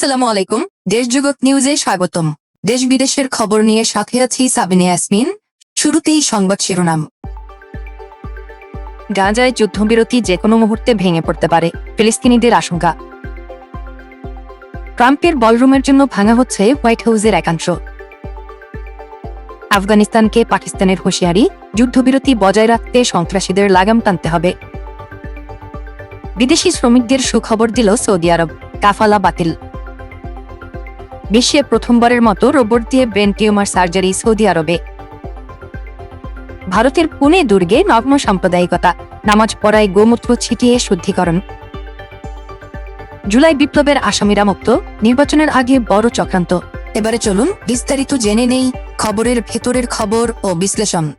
আসসালামু আলাইকুম, দেশ জগৎ নিউজে স্বাগতম। দেশ বিদেশের খবর নিয়ে সাথে আছি সাবিনা ইয়াসমিন। শুরুতেই সংবাদ শিরোনাম। গাজায় যুদ্ধবিরতি যে কোনো মুহূর্তে ভেঙে পড়তে পারে, ফিলিস্তিনিদের আশঙ্কা। ট্রাম্পের বলরুমের জন্য ভাঙা হচ্ছে হোয়াইট হাউসের একাংশ। আফগানিস্তানকে পাকিস্তানের হুঁশিয়ারি, যুদ্ধবিরতি বজায় রাখতে সন্ত্রাসীদের লাগাম টানতে হবে। বিদেশি শ্রমিকদের সুখবর দিল সৌদি আরব, কাফালা বাতিল। বিশ্বে প্রথমবারের মতো রোবট দিয়ে ব্রেন টিউমার সার্জারি সৌদি আরবে। ভারতের পুনে দুর্গে নগ্ন সাম্প্রদায়িকতা, নামাজ পড়ায় গোমূত্র ছিটিয়ে শুদ্ধিকরণ। জুলাই বিপ্লবের আসামিরা মুক্ত, নির্বাচনের আগে বড় চক্রান্ত। এবারে চলুন বিস্তারিত জেনে নেই খবরের ভেতরের খবর ও বিশ্লেষণ।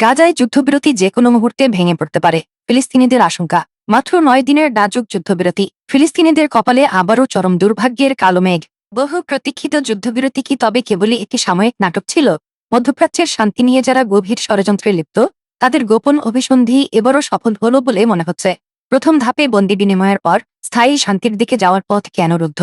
গাজায় যুদ্ধবিরতি যে কোনো মুহূর্তে ভেঙে পড়তে পারে, ফিলিস্তিনিদের আশঙ্কা। মাত্র নয় দিনের নাজুক যুদ্ধবিরতি। ফিলিস্তিনিদের কপালে আবারও চরম দুর্ভাগ্যের কালো মেঘ। বহু প্রতীক্ষিত যুদ্ধবিরতি কি তবে কেবলই একটি সাময়িক নাটক ছিল? মধ্যপ্রাচ্যের শান্তি নিয়ে যারা গভীর ষড়যন্ত্রে লিপ্ত, তাদের গোপন অভিসন্ধি এবারও সফল হল বলে মনে হচ্ছে। প্রথম ধাপে বন্দি বিনিময়ের পর স্থায়ী শান্তির দিকে যাওয়ার পথ কেন রুদ্ধ?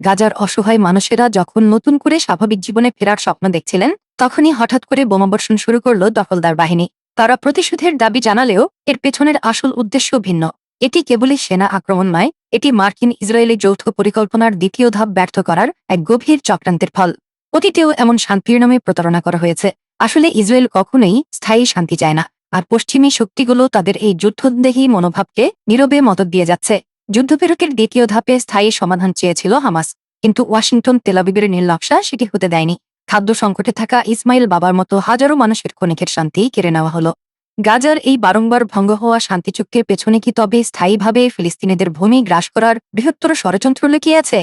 গাজার অসহায় মানুষেরা যখন নতুন করে স্বাভাবিক জীবনে ফেরার স্বপ্ন দেখছিলেন, তখনই হঠাৎ করে বোমাবর্ষণ শুরু করল দখলদার বাহিনী। তারা প্রতিশোধের দাবি জানালেও এর পেছনের আসল উদ্দেশ্য ভিন্ন। এটি কেবলই সেনা আক্রমণ নয় এটি মার্কিন ইসরায়েলি যৌথ পরিকল্পনার দ্বিতীয় ধাপ ব্যর্থ করার এক গভীর চক্রান্তের ফল। অতীতেও এমন শান্তির নামে প্রতারণা করা হয়েছে। আসলে ইসরায়েল কখনোই স্থায়ী শান্তি চায় না, আর পশ্চিমী শক্তিগুলো তাদের এই যুদ্ধদেহী মনোভাবকে নীরবে মদত দিয়ে যাচ্ছে। যুদ্ধবিরতির দ্বিতীয় ধাপে স্থায়ী সমাধান চেয়েছিল হামাস, কিন্তু ওয়াশিংটন তেলাবিবের নীলনকশা সেটি হতে দেয়নি। খাদ্য সংকটে থাকা ইসমাইল বাবার মতো হাজারো মানুষের ক্ষণিকের শান্তি কেড়ে নেওয়া হলো। গাজার এই বারংবার ভঙ্গ হওয়া শান্তি চুক্তির পেছনে কি তবে স্থায়ীভাবে ফিলিস্তিনিদের ভূমি গ্রাস করার বৃহত্তর ষড়যন্ত্র লুকিয়ে আছে?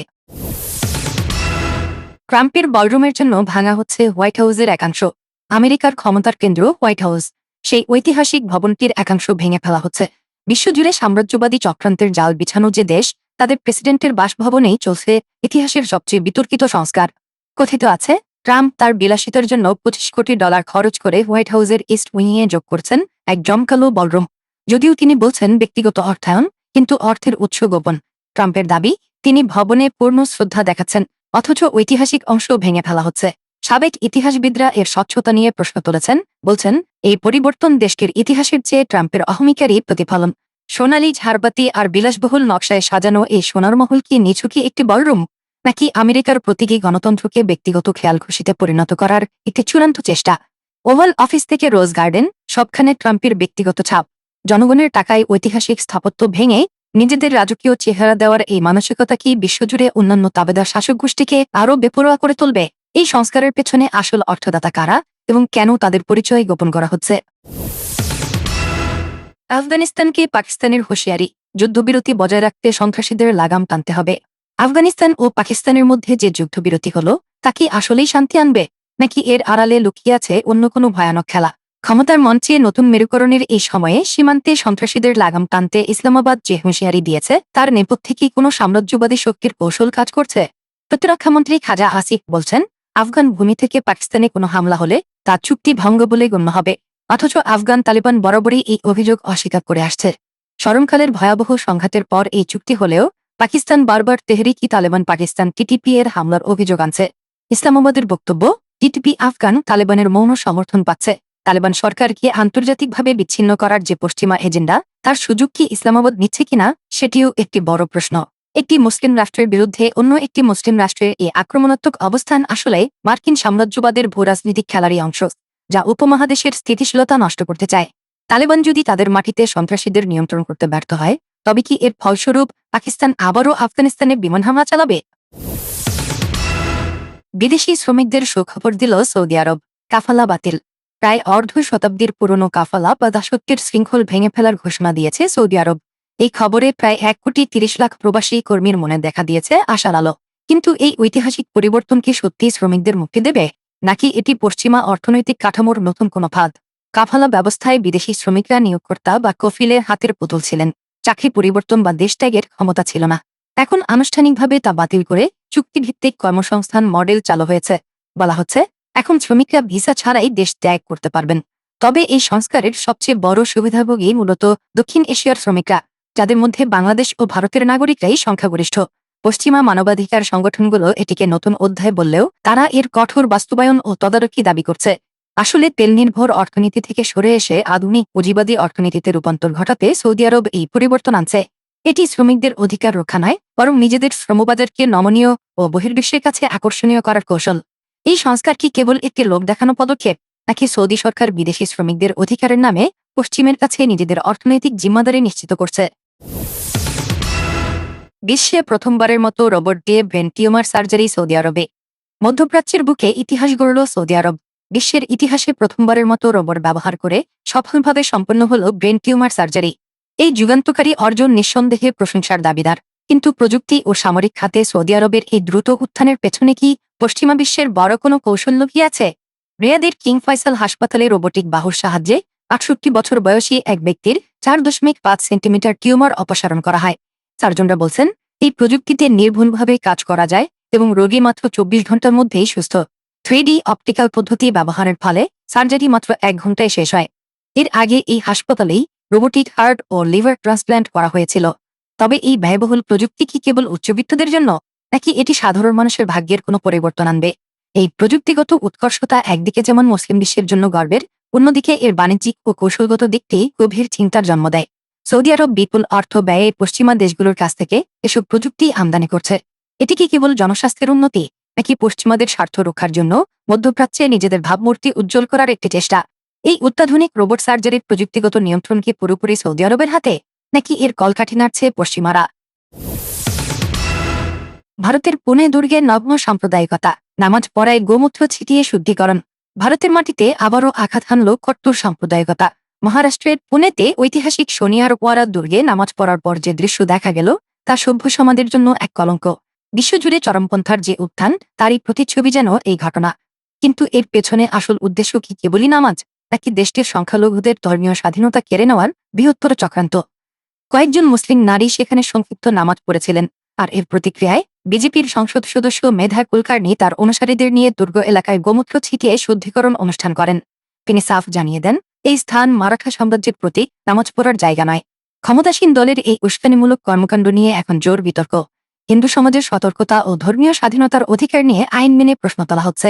ট্রাম্পের বলরুমের জন্য ভাঙা হচ্ছে হোয়াইট হাউসের একাংশ। আমেরিকার ক্ষমতার কেন্দ্র হোয়াইট হাউস। সেই ঐতিহাসিক ভবনটির একাংশ ভেঙে ফেলা হচ্ছে। বিশ্বজুড়ে সাম্রাজ্যবাদী চক্রান্তের জাল বিছানো যে দেশ, তাদের প্রেসিডেন্টের বাসভবনেই চলছে ইতিহাসের সবচেয়ে বিতর্কিত সংস্কার। কথিত আছে ট্রাম্প তার বিলাসিতার জন্য পঁচিশ কোটি ডলার খরচ করে হোয়াইট হাউসের ইস্ট উইংয়ে যোগ করছেন এক জমকালো বলরুম। যদিও তিনি বলছেন ব্যক্তিগত অর্থায়ন, কিন্তু অর্থের উৎস গোপন। ট্রাম্পের দাবি, তিনি ভবনে পূর্ণ শ্রদ্ধা দেখাচ্ছেন, অথচ ঐতিহাসিক অংশ ভেঙে ফেলা হচ্ছে। সাবেক ইতিহাসবিদরা এর স্বচ্ছতা নিয়ে প্রশ্ন তুলেছেন, বলছেন, এই পরিবর্তন দেশটির ইতিহাসের চেয়ে ট্রাম্পের অহমিকারই প্রতিফলন। সোনালি ঝাড়বাতি আর বিলাসবহুল নকশায় সাজানো এই সোনার মহল কি নিছুকি একটি বলরুম? নাকি আমেরিকার প্রতীকী গণতন্ত্রকে ব্যক্তিগত খেয়াল খুশিতে পরিণত করার একটি চূড়ান্ত চেষ্টা? ওভাল অফিস থেকে রোজ গার্ডেন, সবখানে ট্রাম্পের ব্যক্তিগত ছাপ। জনগণের টাকায় ঐতিহাসিক স্থাপত্য ভেঙে নিজেদের রাজকীয় চেহারা দেওয়ার এই মানসিকতা কি বিশ্বজুড়ে অন্যান্য তাবেদার শাসক গোষ্ঠীকে আরও বেপরোয়া করে তুলবে? এই সংস্কারের পেছনে আসল অর্থদাতা কারা এবং কেন তাদের পরিচয় গোপন করা হচ্ছে? আফগানিস্তানকে পাকিস্তানের হুঁশিয়ারি, যুদ্ধবিরতি বজায় রাখতে সন্ত্রাসীদের লাগাম টানতে হবে। আফগানিস্তান ও পাকিস্তানের মধ্যে যে যুদ্ধবিরতি হল, তা কি আসলেই শান্তি আনবে, নাকি এর আড়ালে লুকিয়ে আছে অন্য কোনো ভয়ানক খেলা? ক্ষমতার মঞ্চে নতুন মেরুকরণের এই সময়ে সীমান্তে সন্ত্রাসীদের লাগাম টানতে ইসলামাবাদ যে হুঁশিয়ারি দিয়েছে, তার নেপথ্যে কি কোনো সাম্রাজ্যবাদী শক্তির কৌশল কাজ করছে? প্রতিরক্ষামন্ত্রী খাজা আসিফ বলছেন, আফগান ভূমি থেকে পাকিস্তানে কোনো হামলা হলে তা চুক্তি ভঙ্গ বলে গণ্য হবে, অথচ আফগান তালিবান বরাবরই এই অভিযোগ অস্বীকার করে আসছে। স্মরণকালের ভয়াবহ সংঘাতের পর এই চুক্তি হলেও পাকিস্তান বারবার তেহরিকি তালেবান পাকিস্তান টিটিপি এর হামলার অভিযোগ আনছে। ইসলামাবাদের বক্তব্য, টিটিপি আফগান তালেবানের মৌন সমর্থন পাচ্ছে। তালেবান সরকারকে আন্তর্জাতিকভাবে বিচ্ছিন্ন করার যে পশ্চিমা এজেন্ডা, তার সুযোগ কি ইসলামাবাদ নিচ্ছে কিনা, সেটিও একটি বড় প্রশ্ন। একটি মুসলিম রাষ্ট্রের বিরুদ্ধে অন্য একটি মুসলিম রাষ্ট্রের এই আক্রমণাত্মক অবস্থান আসলে মার্কিন সাম্রাজ্যবাদের ভূরাজনৈতিক খেলারই অংশ, যা উপমহাদেশের স্থিতিশীলতা নষ্ট করতে চায়। তালেবান যদি তাদের মাটিতে সন্ত্রাসীদের নিয়ন্ত্রণ করতে ব্যর্থ হয় তবে কি এর ফলস্বরূপ পাকিস্তান আবারও আফগানিস্তানে বিমান হামলা চালাবে? বিদেশি শ্রমিকদের সুখবর দিল সৌদি আরব। কাফালা বাতিল। প্রায় অর্ধ শতাব্দীর পুরনো কাফালা বা দাসত্বের শৃঙ্খল ভেঙে ফেলার ঘোষণা দিয়েছে সৌদি আরব। এই খবরে প্রায় এক কোটি তিরিশ লাখ প্রবাসী কর্মীর মনে দেখা দিয়েছে আশার আলো। কিন্তু এই ঐতিহাসিক পরিবর্তন কি সত্যি শ্রমিকদের মুক্তি দেবে? নাকি এটি পশ্চিমা অর্থনৈতিক কাঠামোর নতুন কোনো ফাঁদ? কাফালা ব্যবস্থায় বিদেশি শ্রমিকরা নিয়োগকর্তা বা কফিলের হাতের পুতুল ছিলেন। চাকরি পরিবর্তন বা দেশ ত্যাগের ক্ষমতা ছিল না। এখন আনুষ্ঠানিকভাবে তা বাতিল করে চুক্তিভিত্তিক কর্মসংস্থান মডেল চালু হয়েছে। বলা হচ্ছে, এখন শ্রমিকরা ভিসা ছাড়াই দেশ ত্যাগ করতে পারবেন। তবে এই সংস্কারের সবচেয়ে বড় সুবিধাভোগী মূলত দক্ষিণ এশিয়ার শ্রমিকরা, যাদের মধ্যে বাংলাদেশ ও ভারতের নাগরিকরাই সংখ্যাগরিষ্ঠ। পশ্চিমা মানবাধিকার সংগঠনগুলো এটিকে নতুন অধ্যায় বললেও তারা এর কঠোর বাস্তবায়ন ও তদারকি দাবি করছে। আসলে তেল নির্ভর অর্থনীতি থেকে সরে এসে আধুনিক পুঁজিবাদী অর্থনীতিতে রূপান্তর ঘটাতে সৌদি আরব এই পরিবর্তন আনছে। এটি শ্রমিকদের অধিকার রক্ষা নয়, বরং নিজেদের শ্রমবাজারকে নমনীয় ও বহির্বিশ্বের কাছে আকর্ষণীয় করার কৌশল। এই সংস্কার কি কেবল একটি লোক দেখানো পদক্ষেপ, নাকি সৌদি সরকার বিদেশি শ্রমিকদের অধিকারের নামে পশ্চিমের কাছে নিজেদের অর্থনৈতিক জিম্মাদারি নিশ্চিত করছে? বিশ্বে প্রথমবারের মতো রোবট দিয়ে ব্রেন টিউমার সার্জারি সৌদি আরবে। মধ্যপ্রাচ্যের বুকে ইতিহাস গড়ল সৌদি আরব। বিশ্বের ইতিহাসে প্রথমবারের মতো রোবট ব্যবহার করে সফলভাবে সম্পন্ন হল ব্রেন টিউমার সার্জারি। এই যুগান্তকারী অর্জন নিঃসন্দেহে প্রশংসার দাবিদার। কিন্তু প্রযুক্তি ও সামরিক খাতে সৌদি আরবের এই দ্রুত উত্থানের পেছনে কি পশ্চিমা বিশ্বের বড় কোনো কৌশল লুকিয়ে আছে? রিয়াদের কিং ফয়সাল হাসপাতালে রোবোটিক বাহুর সাহায্যে আটষট্টি বছর বয়সী এক ব্যক্তির চার দশমিক পাঁচ সেন্টিমিটার টিউমার অপসারণ করা হয়। সার্জনরা বলছেন, এই প্রযুক্তিতে নির্ভুলভাবে কাজ করা যায় এবং রোগী মাত্র চব্বিশ ঘণ্টার মধ্যেই সুস্থ। থ্রি অপটিক্যাল পদ্ধতি ব্যবহারের ফলে সার্জারি মাত্র এক ঘন্টায় শেষ হয়। এর আগে এই হাসপাতালেই রোবোটিক হার্ট ও লিভার ট্রান্সপ্ল্যান্ট করা হয়েছিল। তবে এই ব্যয়বহুল প্রযুক্তি কি কেবল উচ্চবিত্তদের জন্য, নাকি এটি সাধারণ মানুষের ভাগ্যের কোনো পরিবর্তন আনবে? এই প্রযুক্তিগত উৎকর্ষতা একদিকে যেমন মুসলিম বিশ্বের জন্য গর্বের, অন্যদিকে এর বাণিজ্যিক ও কৌশলগত দিকটি গভীর চিন্তার জন্ম দেয়। সৌদি আরব বিপুল অর্থ ব্যয়ে পশ্চিমা দেশগুলোর কাছ থেকে এসব প্রযুক্তি আমদানি করছে। এটি কি কেবল জনস্বাস্থ্যের উন্নতি নাকি পশ্চিমাদের স্বার্থ রক্ষার জন্য মধ্যপ্রাচ্যে নিজেদের ভাবমূর্তি উজ্জ্বল করার একটি চেষ্টা? এই অত্যাধুনিক রোবট সার্জারির প্রযুক্তিগত নিয়ন্ত্রণ কি পুরোপুরি সৌদি আরবের হাতে, নাকি এর কলকাঠি নাড়ছে পশ্চিমারা? ভারতের পুনে দুর্গের নগ্ন সাম্প্রদায়িকতা, নামাজ পড়ায় গোমূত্র ছিটিয়ে শুদ্ধিকরণ, ভারতের মাটিতে আবারও আঘাত হানল কট্টর সাম্প্রদায়িকতা। মহারাষ্ট্রের পুনেতে ঐতিহাসিক শনিয়ার ওয়ারা দুর্গে নামাজ পড়ার পর যে দৃশ্য দেখা গেল, তা সভ্য সমাজের জন্য এক কলঙ্ক। বিশ্বজুড়ে চরমপন্থার যে উত্থান, তারই প্রতিচ্ছবি যেন এই ঘটনা। কিন্তু এর পেছনে আসল উদ্দেশ্য কি কেবলই নামাজ, নাকি দেশটির সংখ্যালঘুদের ধর্মীয় স্বাধীনতা কেড়ে নেওয়ার বৃহত্তর চক্রান্ত? কয়েকজন মুসলিম নারী সেখানে সংক্ষিপ্ত নামাজ পড়েছিলেন, আর এর প্রতিক্রিয়ায় বিজেপির সংসদ সদস্য মেধা কুলকার্নি তার অনুসারীদের নিয়ে দুর্গ এলাকায় গোমূত্র ছিটিয়ে শুদ্ধিকরণ অনুষ্ঠান করেন। তিনি সাফ জানিয়ে দেন, এই স্থান মারাঠা সাম্রাজ্যের প্রতি নামাজ পড়ার জায়গা নয়। ক্ষমতাসীন দলের এই উস্কানিমূলক কর্মকাণ্ড নিয়ে এখন জোর বিতর্ক। হিন্দু সমাজের সতর্কতা ও ধর্মীয় স্বাধীনতার অধিকার নিয়ে আইন মেনে প্রশ্ন তোলা হচ্ছে।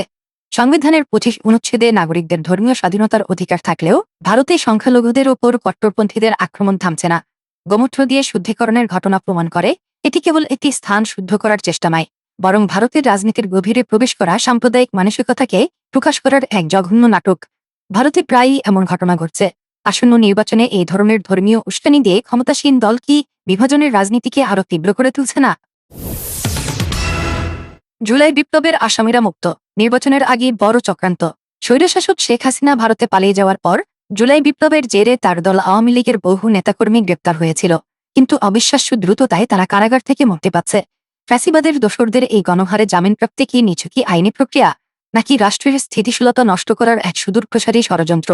সংবিধানের পঁচিশ অনুচ্ছেদে নাগরিকদের ধর্মীয় স্বাধীনতার অধিকার থাকলেও ভারতে সংখ্যালঘুদের ওপর কট্টরপন্থীদের আক্রমণ থামছে না। গোমূত্র দিয়ে শুদ্ধিকরণের ঘটনা প্রমাণ করে, এটি কেবল একটি স্থান শুদ্ধ করার চেষ্টা নয়, বরং ভারতের রাজনীতির গভীরে প্রবেশ করা সাম্প্রদায়িক মানসিকতাকে প্রকাশ করার এক জঘন্য নাটক। ভারতে প্রায়ই এমন ঘটনা ঘটছে। আসন্ন নির্বাচনে এই ধরনের ধর্মীয় উস্কানি দিয়ে ক্ষমতাসীন দল কি বিভাজনের রাজনীতিকে আরও তীব্র করে তুলছে না? জুলাই বিপ্লবের আসামিরা মুক্ত। নির্বাচনের আগে বড় চক্রান্ত। স্বৈরশাসক শেখ হাসিনা ভারতে পালিয়ে যাওয়ার পর জুলাই বিপ্লবের জেরে তার দল আওয়ামী লীগের বহু নেতাকর্মী গ্রেপ্তার হয়েছিল। কিন্তু অবিশ্বাস্য দ্রুততায় তারা কারাগার থেকে মুক্তি পাচ্ছে। ফ্যাসিবাদের দোসরদের এই গণহারে জামিনপ্রাপ্তি কি নিছকি আইনি প্রক্রিয়া, নাকি রাষ্ট্রের স্থিতিশীলতা নষ্ট করার এক সুদূরপ্রসারী ষড়যন্ত্র?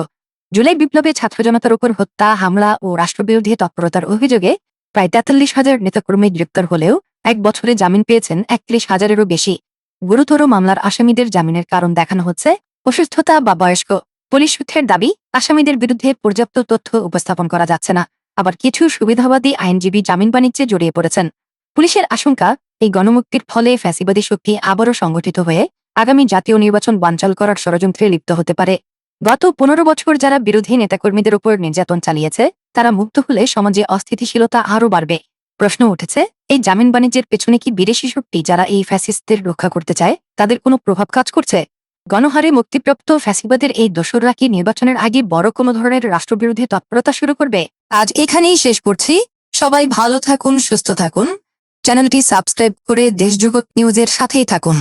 জুলাই বিপ্লবে ছাত্র জনতার উপর হত্যা, হামলা ও রাষ্ট্রবিরোধী তৎপরতার অভিযোগে প্রায় তেতাল্লিশ হাজার নেতাকর্মী গ্রেপ্তার হলেও এক বছরে জামিন পেয়েছেন একত্রিশ হাজারেরও বেশি। গুরুতর মামলার আসামিদের জামিনের কারণ দেখানো হচ্ছে। অসুস্থতা বা বয়স্ক পুলিশ সূত্রের দাবি, আসামিদের বিরুদ্ধে পর্যাপ্ত তথ্য উপস্থাপন করা যাচ্ছে না। আবার কিছু সুবিধাবাদী আইনজীবী জামিন বাণিজ্যে জড়িয়ে পড়েছেন। পুলিশের আশঙ্কা, এই গণমুক্তির ফলে ফ্যাসিবাদী শক্তি আবারও সংগঠিত হয়ে আগামী জাতীয় নির্বাচন বানচাল করার ষড়যন্ত্রে লিপ্ত হতে পারে। গত পনেরো বছর যারা বিরোধী নেতাকর্মীদের উপর নির্যাতন চালিয়েছে, তারা মুক্ত হলে সমাজে অস্থিতিশীলতা আরও বাড়বে। প্রশ্ন উঠেছে, এই জামিন বাণিজ্যের পেছনে কি বিদেশি শক্তি যারা এই ফ্যাসিস্টদের রক্ষা করতে চায়, তাদের কোনো প্রভাব কাজ করছে? গণহারে মুক্তিপ্রাপ্ত ফ্যাসিবাদের এই দোসররা কি নির্বাচনের আগে বড় কোনো ধরনের রাষ্ট্রবিরোধী তৎপরতা শুরু করবে? আজ এখানেই শেষ করছি। সবাই ভালো থাকুন, সুস্থ থাকুন। চ্যানেলটি সাবস্ক্রাইব করে দেশজগৎ নিউজের সাথেই থাকুন।